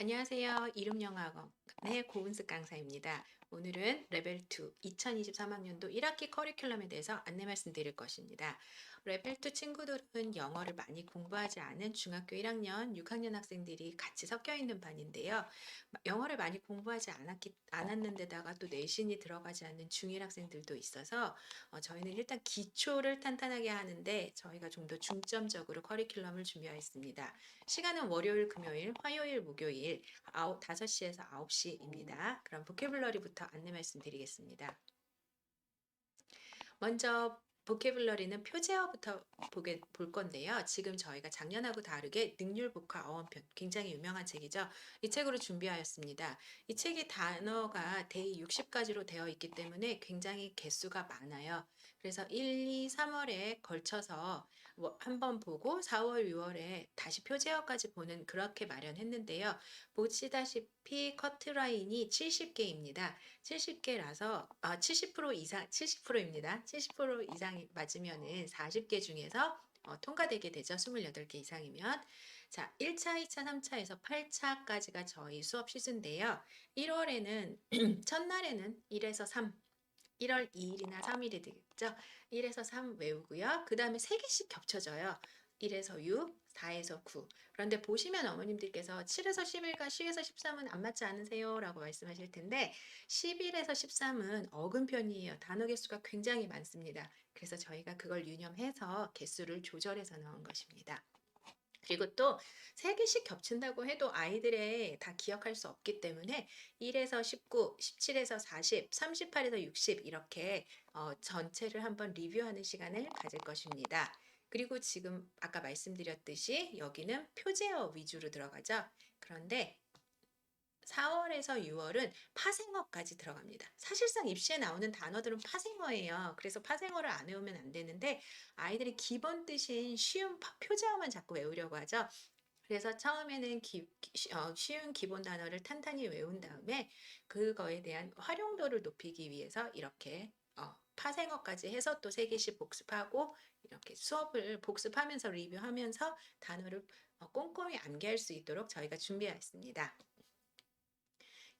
안녕하세요. 이름영어학원의 고은숙 강사입니다. 오늘은 레벨 2 2023학년도 1학기 커리큘럼에 대해서 안내 말씀드릴 것입니다. 레벨 2 친구들은 영어를 많이 공부하지 않은 중학교 1학년, 6학년 학생들이 같이 섞여 있는 반인데요. 영어를 많이 공부하지 않았기, 않았는데다가 또 내신이 들어가지 않는 중1 학생들도 있어서 어, 저희는 일단 기초를 탄탄하게 하는데 저희가 좀 더 중점적으로 커리큘럼을 준비하였습니다. 시간은 월요일, 금요일, 화요일, 목요일 5시에서 9시입니다. 그럼 보케블러리부터 안내 말씀드리겠습니다. 먼저 보케블러리는 표제어부터 보게 볼 건데요. 지금 저희가 작년하고 다르게 능률 복화 어원편 굉장히 유명한 책이죠. 이 책으로 준비하였습니다. 이 책이 단어가 대이 60가지로 되어 있기 때문에 굉장히 개수가 많아요. 그래서 1, 2, 3월에 걸쳐서 뭐 한 번 보고 4월, 6월에 다시 표제어까지 보는 그렇게 마련했는데요. 보시다시피 커트라인이 70개입니다. 70개라서 아, 70% 이상 70%입니다. 70% 이상이 맞으면은 40개 중에서 어, 통과되게 되죠. 28개 이상이면. 자, 1차, 2차, 3차에서 8차까지가 저희 수업 시즌인데요. 1월에는 첫날에는 1에서 3 1월 2일이나 3일이 되겠죠. 1에서 3 외우고요. 그 다음에 3개씩 겹쳐져요. 1에서 6, 4에서 9. 그런데 보시면 어머님들께서 7에서 11과 10에서 13은 안 맞지 않으세요? 라고 말씀하실 텐데 11에서 13은 어근 편이에요. 단어 개수가 굉장히 많습니다. 그래서 저희가 그걸 유념해서 개수를 조절해서 넣은 것입니다. 그리고 또 세 개씩 겹친다고 해도 아이들의 다 기억할 수 없기 때문에 1에서 19, 17에서 40, 38에서 60 이렇게 어, 전체를 한번 리뷰하는 시간을 가질 것입니다. 그리고 지금 아까 말씀드렸듯이 여기는 표제어 위주로 들어가죠. 그런데 4월에서 6월은 파생어까지 들어갑니다. 사실상 입시에 나오는 단어들은 파생어예요. 그래서 파생어를 안 외우면 안 되는데 아이들이 기본 뜻인 쉬운 표제어만 자꾸 외우려고 하죠. 그래서 처음에는 기, 어, 쉬운 기본 단어를 탄탄히 외운 다음에 그거에 대한 활용도를 높이기 위해서 이렇게 어, 파생어까지 해서 또 세 개씩 복습하고 이렇게 수업을 복습하면서 리뷰하면서 단어를 어, 꼼꼼히 암기할 수 있도록 저희가 준비했습니다.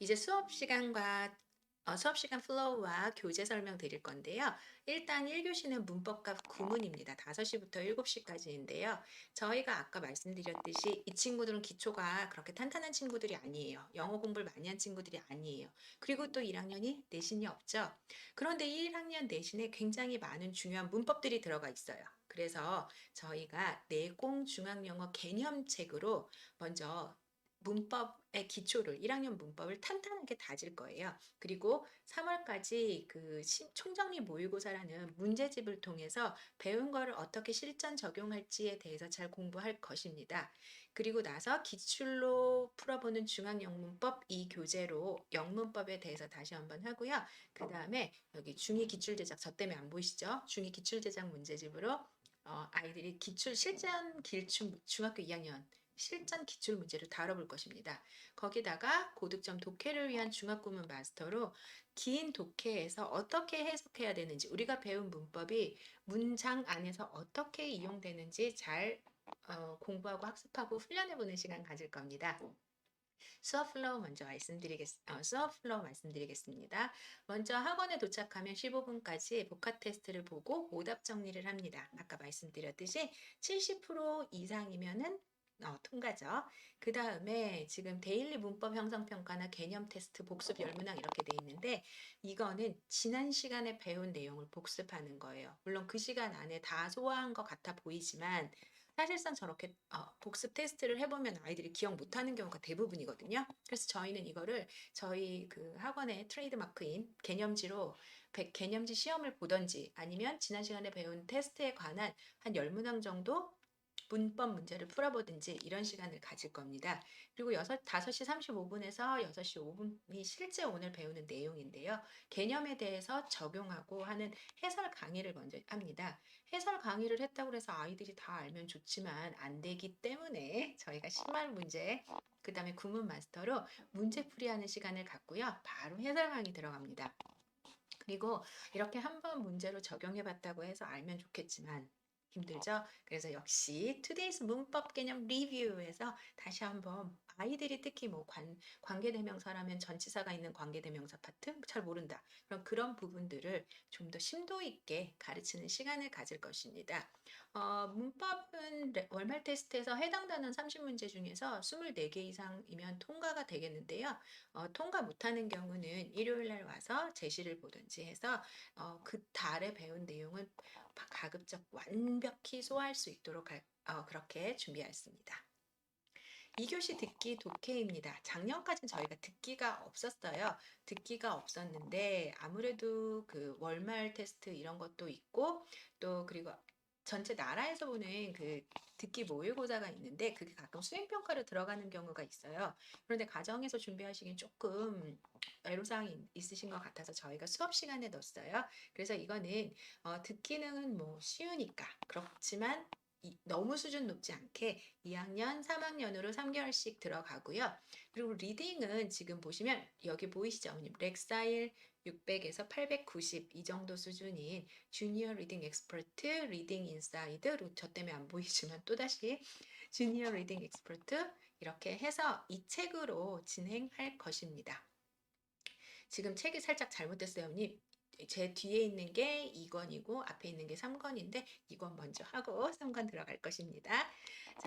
이제 수업 시간과 어, 수업 시간 플로우와 교재 설명 드릴 건데요. 일단 1교시는 문법과 구문입니다. 5시부터 7시까지인데요. 저희가 아까 말씀드렸듯이 이 친구들은 기초가 그렇게 탄탄한 친구들이 아니에요. 영어 공부를 많이 한 친구들이 아니에요. 그리고 또 1학년이 내신이 없죠. 그런데 1학년 내신에 굉장히 많은 중요한 문법들이 들어가 있어요. 그래서 저희가 내공 중앙영어 개념책으로 먼저 문법의 기초를 1학년 문법을 탄탄하게 다질 거예요. 그리고 3월까지 그 총정리 모의고사라는 문제집을 통해서 배운 거를 어떻게 실전 적용할지에 대해서 잘 공부할 것입니다. 그리고 나서 기출로 풀어보는 중앙영문법 이 교재로 영문법에 대해서 다시 한번 하고요. 그 다음에 여기 중2 기출제작 저 때문에 안 보이시죠? 중2 기출제작 문제집으로 어, 아이들이 기출 실전 길충 중학교 2학년 실전 기출 문제를 다뤄볼 것입니다. 거기다가 고득점 독해를 위한 중학구문 마스터로 긴 독해에서 어떻게 해석해야 되는지 우리가 배운 문법이 문장 안에서 어떻게 이용되는지 잘 어, 공부하고 학습하고 훈련해보는 시간 가질 겁니다. 수업 플로우 먼저 말씀드리겠, 어, 수업 플로우 말씀드리겠습니다. 먼저 학원에 도착하면 15분까지 복합 테스트를 보고 오답 정리를 합니다. 아까 말씀드렸듯이 70% 이상이면은 어, 통과죠. 그 다음에 지금 데일리 문법 형성 평가나 개념 테스트 복습 열문항 이렇게 돼 있는데 이거는 지난 시간에 배운 내용을 복습하는 거예요. 물론 그 시간 안에 다 소화한 것 같아 보이지만 사실상 저렇게 어, 복습 테스트를 해보면 아이들이 기억 못하는 경우가 대부분이거든요. 그래서 저희는 이거를 저희 그 학원의 트레이드 마크인 개념지로 개념지 시험을 보던지 아니면 지난 시간에 배운 테스트에 관한 한 열문항 정도 문법 문제를 풀어보든지 이런 시간을 가질 겁니다. 그리고 6, 5시 35분에서 6시 5분이 실제 오늘 배우는 내용인데요. 개념에 대해서 적용하고 하는 해설 강의를 먼저 합니다. 해설 강의를 했다고 해서 아이들이 다 알면 좋지만 안 되기 때문에 저희가 심할 문제, 그 다음에 구문 마스터로 문제 풀이하는 시간을 갖고요. 바로 해설 강의 들어갑니다. 그리고 이렇게 한 번 문제로 적용해 봤다고 해서 알면 좋겠지만 힘들죠? 그래서 역시 투데이스 문법 개념 리뷰에서 다시 한번 아이들이 특히 뭐 관, 관계대명사라면 전치사가 있는 관계대명사 파트 잘 모른다. 그럼 그런 부분들을 좀 더 심도 있게 가르치는 시간을 가질 것입니다. 어, 문법은 레- 월말 테스트에서 해당 단원 30문제 중에서 24개 이상이면 통과가 되겠는데요. 어, 통과 못하는 경우는 일요일 날 와서 제시를 보든지 해서 어, 그 달에 배운 내용을 바- 가급적 완벽히 소화할 수 있도록 할- 어, 그렇게 준비하였습니다. 2교시 듣기 독해입니다. 작년까지는 저희가 듣기가 없었어요. 듣기가 없었는데 아무래도 그 월말 테스트 이런 것도 있고 또 그리고 전체 나라에서 보는 그 듣기 모의고사가 있는데 그게 가끔 수행평가로 들어가는 경우가 있어요. 그런데 가정에서 준비하시긴 조금 애로사항이 있으신 것 같아서 저희가 수업 시간에 넣었어요. 그래서 이거는 어, 듣기는 뭐 쉬우니까 그렇지만 이- 너무 수준 높지 않게 2학년, 3학년으로 3개월씩 들어가고요. 그리고 리딩은 지금 보시면 여기 보이시죠? 어머님? 렉사일 600에서 890 이 정도 수준인 주니어 리딩 엑스퍼트, 리딩 인사이드, 저 때문에 안 보이지만 또다시 주니어 리딩 엑스퍼트 이렇게 해서 이 책으로 진행할 것입니다. 지금 책이 살짝 잘못됐어요, 어머님. 제 뒤에 있는 게 2권이고 앞에 있는 게 3권인데 2권 먼저 하고 3권 들어갈 것입니다.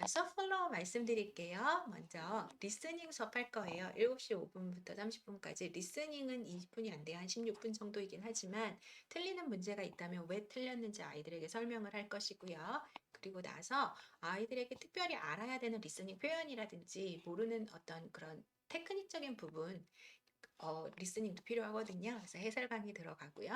자, 플로우 말씀드릴게요. 먼저 리스닝 수업 할 거예요. 7시 5분부터 30분까지 리스닝은 20분이 안 돼요. 한 16분 정도이긴 하지만 틀리는 문제가 있다면 왜 틀렸는지 아이들에게 설명을 할 것이고요. 그리고 나서 아이들에게 특별히 알아야 되는 리스닝 표현이라든지 모르는 어떤 그런 테크닉적인 부분 어, 리스닝도 필요하거든요. 그래서 해설 강의 들어가고요.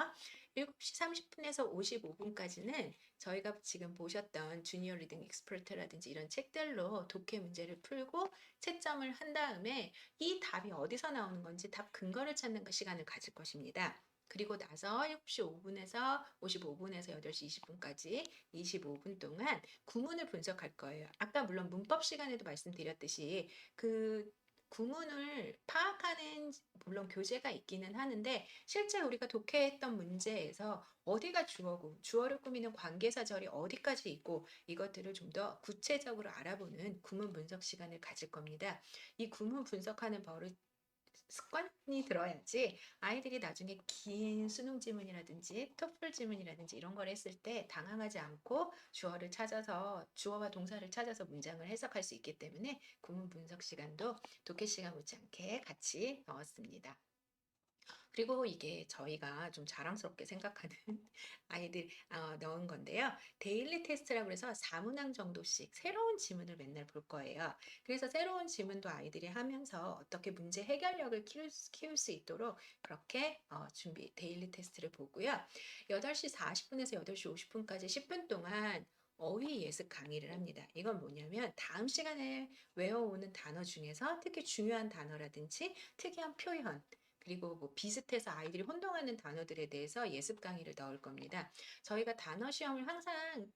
7시 30분에서 55분까지는 저희가 지금 보셨던 주니어 리딩 익스퍼트라든지 이런 책들로 독해 문제를 풀고 채점을 한 다음에 이 답이 어디서 나오는 건지 답 근거를 찾는 그 시간을 가질 것입니다. 그리고 나서 7시 5분에서 55분에서 8시 20분까지 25분 동안 구문을 분석할 거예요. 아까 물론 문법 시간에도 말씀드렸듯이 그 구문을 파악하는 물론 교재가 있기는 하는데 실제 우리가 독해했던 문제에서 어디가 주어고 주어를 꾸미는 관계사절이 어디까지 있고 이것들을 좀 더 구체적으로 알아보는 구문 분석 시간을 가질 겁니다. 이 구문 분석하는 습관이 들어야지 아이들이 나중에 긴 수능 지문이라든지 토플 지문이라든지 이런 걸 했을 때 당황하지 않고 주어를 찾아서 주어와 동사를 찾아서 문장을 해석할 수 있기 때문에 구문 분석 시간도 독해 시간 못지않게 같이 넣었습니다. 그리고 이게 저희가 좀 자랑스럽게 생각하는 아이들 어, 넣은 건데요. 데일리 테스트라고 해서 4문항 정도씩 새로운 지문을 맨날 볼 거예요. 그래서 새로운 지문도 아이들이 하면서 어떻게 문제 해결력을 키울, 수- 키울 수 있도록 그렇게 어, 준비 데일리 테스트를 보고요. 8시 40분에서 8시 50분까지 10분 동안 어휘 예습 강의를 합니다. 이건 뭐냐면 다음 시간에 외워오는 단어 중에서 특히 중요한 단어라든지 특이한 표현 그리고 뭐 비슷해서 아이들이 혼동하는 단어들에 대해서 예습 강의를 넣을 겁니다. 저희가 단어 시험을 항상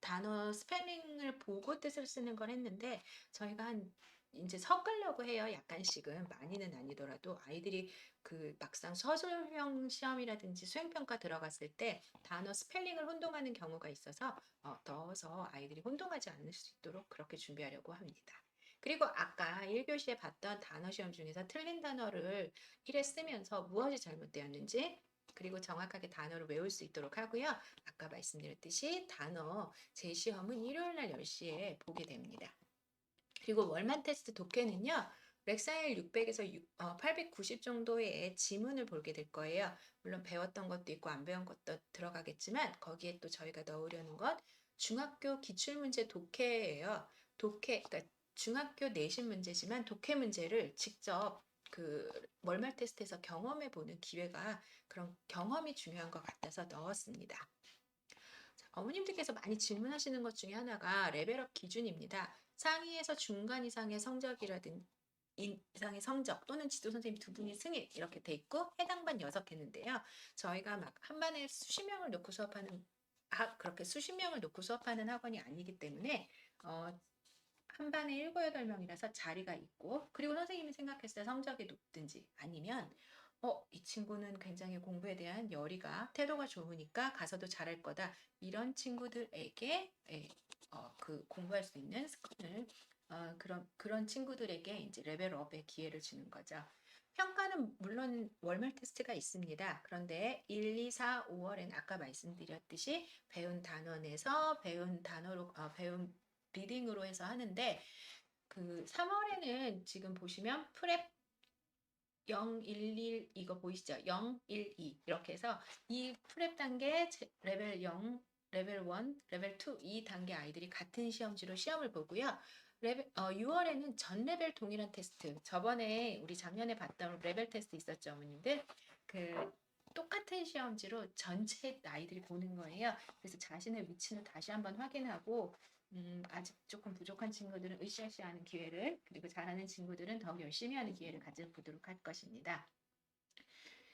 단어 스펠링을 보고 뜻을 쓰는 걸 했는데 저희가 한 이제 섞으려고 해요. 약간씩은 많이는 아니더라도 아이들이 그 막상 서술형 시험이라든지 수행평가 들어갔을 때 단어 스펠링을 혼동하는 경우가 있어서 어, 넣어서 아이들이 혼동하지 않을 수 있도록 그렇게 준비하려고 합니다. 그리고 아까 1교시에 봤던 단어 시험 중에서 틀린 단어를 1회 쓰면서 무엇이 잘못되었는지 그리고 정확하게 단어를 외울 수 있도록 하고요. 아까 말씀드렸듯이 단어 제 시험은 일요일 날 10시에 보게 됩니다. 그리고 월만 테스트 독해는요. 렉사일 600에서 890 정도의 지문을 보게 될 거예요. 물론 배웠던 것도 있고 안 배운 것도 들어가겠지만 거기에 또 저희가 넣으려는 것 중학교 기출문제 독해예요. 독해, 그러니까 중학교 내신 문제지만 독해 문제를 직접 그 월말 테스트에서 경험해 보는 기회가 그런 경험이 중요한 것 같아서 넣었습니다. 자, 어머님들께서 많이 질문하시는 것 중에 하나가 레벨업 기준입니다. 상위에서 중간 이상의 성적이라든 이상의 성적 또는 지도 선생님 두 분이 승인 이렇게 돼 있고 해당 반 여섯 개인데요. 저희가 막 한 반에 수십 명을 놓고 수업하는 아, 그렇게 수십 명을 놓고 수업하는 학원이 아니기 때문에 어, 한 반에 일곱 여덟 명이라서 자리가 있고 그리고 선생님이 생각했을 때 성적이 높든지 아니면 어, 이 친구는 굉장히 공부에 대한 열의가, 태도가 좋으니까 가서도 잘할 거다. 이런 친구들에게 예, 어, 그 공부할 수 있는 습관을 어, 그런 그런 친구들에게 이제 레벨업의 기회를 주는 거죠. 평가는 물론 월말 테스트가 있습니다. 그런데 1, 2, 4, 5월에는 아까 말씀드렸듯이 배운 단원 내서 배운 단어로 어, 배운 리딩으로 해서 하는데 그 3월에는 지금 보시면 프랩 0, 1, 1 이거 보이시죠? 0, 1, 2 이렇게 해서 이 프랩 단계 제- 레벨 0, 레벨 1, 레벨 2 이 단계 아이들이 같은 시험지로 시험을 보고요. 레벨, 어, 6월에는 전 레벨 동일한 테스트. 저번에 우리 작년에 봤던 레벨 테스트 있었죠, 어머님들? 그 똑같은 시험지로 전체 아이들이 보는 거예요. 그래서 자신의 위치는 다시 한번 확인하고 음, 아직 조금 부족한 친구들은 으쌰으쌰 하는 기회를, 그리고 잘하는 친구들은 더욱 열심히 하는 기회를 가져보도록 할 것입니다.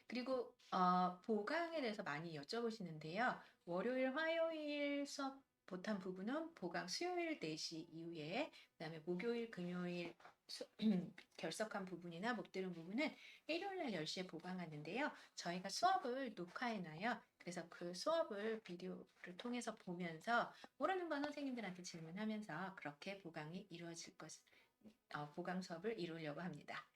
그리고 어, 보강에 대해서 많이 여쭤보시는데요. 월요일, 화요일 수업 못한 부분은 보강 수요일 4시 이후에, 그다음에 목요일, 금요일 수- 결석한 부분이나 못 들은 부분은 일요일 날 10시에 보강하는데요. 저희가 수업을 녹화해놔요. 그래서 그 수업을 비디오를 통해서 보면서 모르는 건 선생님들한테 질문하면서 그렇게 보강이 이루어질 것, 어, 보강 수업을 이루려고 합니다.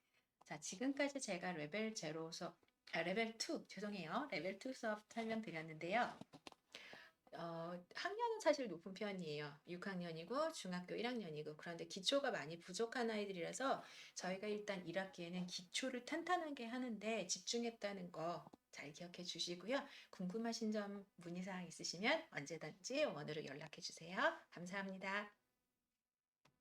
자, 지금까지 제가 레벨 0 수업, 아, 레벨 2, 죄송해요. 레벨 2 수업 설명드렸는데요. 어, 학년은 사실 높은 편이에요. 6학년이고 중학교 1학년이고 그런데 기초가 많이 부족한 아이들이라서 저희가 일단 1학기에는 기초를 탄탄하게 하는데 집중했다는 거 잘 기억해 주시고요. 궁금하신 점 문의사항 있으시면 언제든지 원으로 연락해 주세요. 감사합니다.